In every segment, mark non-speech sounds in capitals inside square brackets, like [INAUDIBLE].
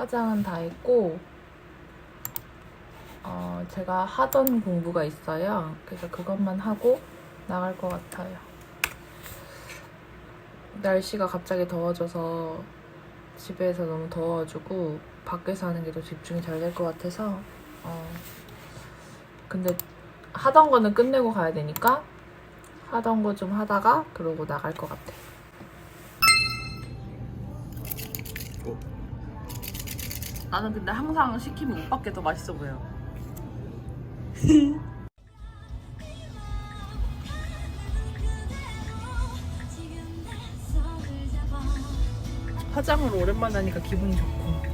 화장은 다 했고 어, 제가 하던 공부가 있어요. 그래서 그것만 하고 나갈 것 같아요. 날씨가 갑자기 더워져서 집에서 너무 더워가지고 밖에서 하는 게 더 집중이 잘 될 것 같아서 어, 근데 하던 거는 끝내고 가야 되니까 하던 거 좀 하다가 그러고 나갈 것 같아. 나는 근데 항상 시키면 오빠께 더 맛있어 보여. 화장을 오랜만에 하니까 기분이 좋고.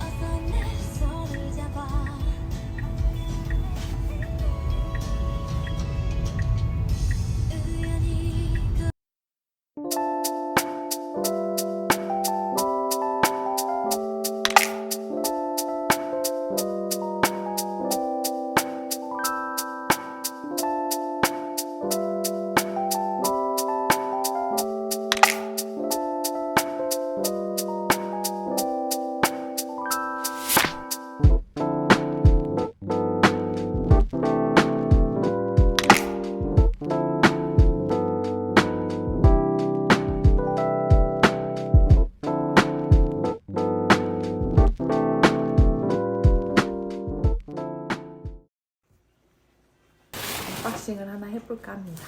언박싱을 하나 해볼까 합니다.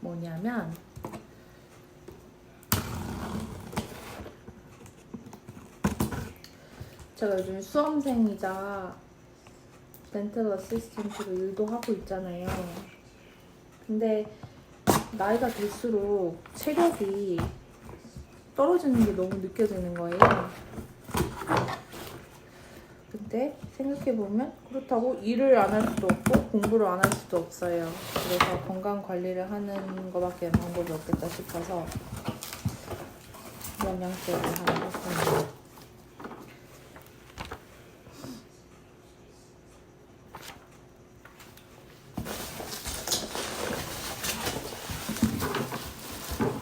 뭐냐면 제가 요즘 수험생이자 덴탈 어시스턴트로 일도 하고 있잖아요. 근데 나이가 들수록 체력이 떨어지는 게 너무 느껴지는 거예요. 근데 생각해보면 그렇다고 일을 안 할 수도 없고 공부를 안 할 수도 없어요. 그래서 건강 관리를 하는 것밖에 방법이 없겠다 싶어서 영양제를 하나 샀습니다.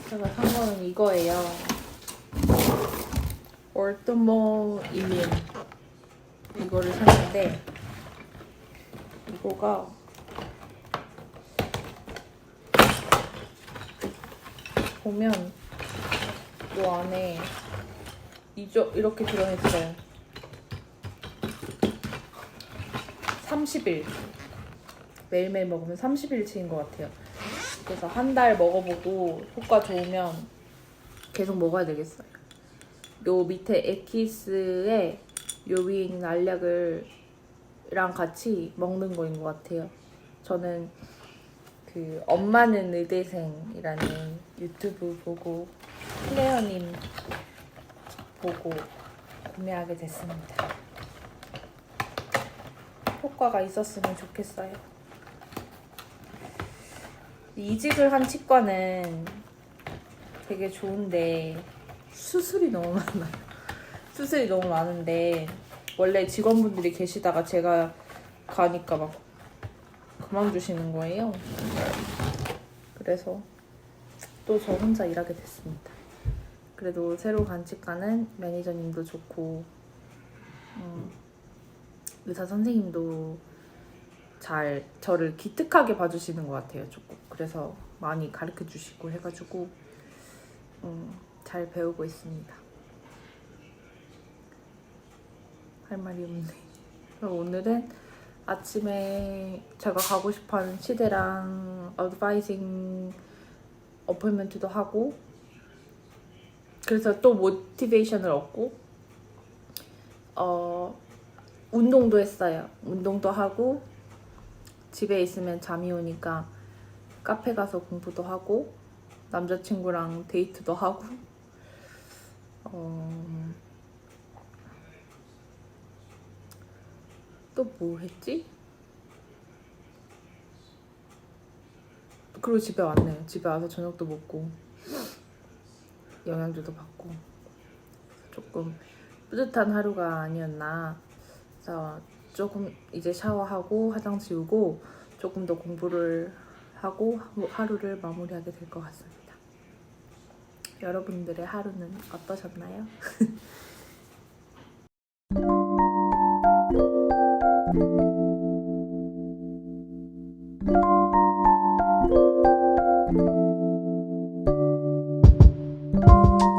제가 산 거는 이거예요. 얼토모 이거를 샀는데 이거가 보면 이 안에 이저 이렇게 들어있어요. 30일 매일매일 먹으면 30일치인 것 같아요. 그래서 한 달 먹어보고 효과 좋으면 계속 먹어야 되겠어요. 요 밑에 에키스 에 요인 알약을 랑 같이 먹는 거인 것 같아요. 저는 그 엄마는 의대생이라는 유튜브 보고 클레어님 보고 구매하게 됐습니다. 효과가 있었으면 좋겠어요. 이직을 한 치과는 되게 좋은데 수술이 너무 많아요. 수술이 너무 많은데 원래 직원분들이 계시다가 제가 가니까 막 그만두시는 거예요. 그래서 또 저 혼자 일하게 됐습니다. 그래도 새로 간 치과는 매니저님도 좋고 음, 의사 선생님도 잘 저를 기특하게 봐주시는 것 같아요 조금 그래서 많이 가르쳐 주시고 해가지고 음, 잘 배우고 있습니다 할 말이 없네. 그럼 오늘은 아침에 제가 가고 싶어 하는 시대랑 어드바이징 어포인먼트도 하고 그래서 또 모티베이션을 얻고 어 운동도 했어요. 운동도 하고 집에 있으면 잠이 오니까 카페 가서 공부도 하고 남자친구랑 데이트도 하고 어... 또뭐 했지? 그리고 집에 왔네요. 집에 와서 저녁도 먹고 영양제도 받고 조금 뿌듯한 하루가 아니었나. 그래서 조금 이제 샤워하고 화장 지우고 조금 더 공부를 하고 하루를 마무리하게 될 것 같습니다. 여러분들의 하루는 어떠셨나요? [LAUGHS] you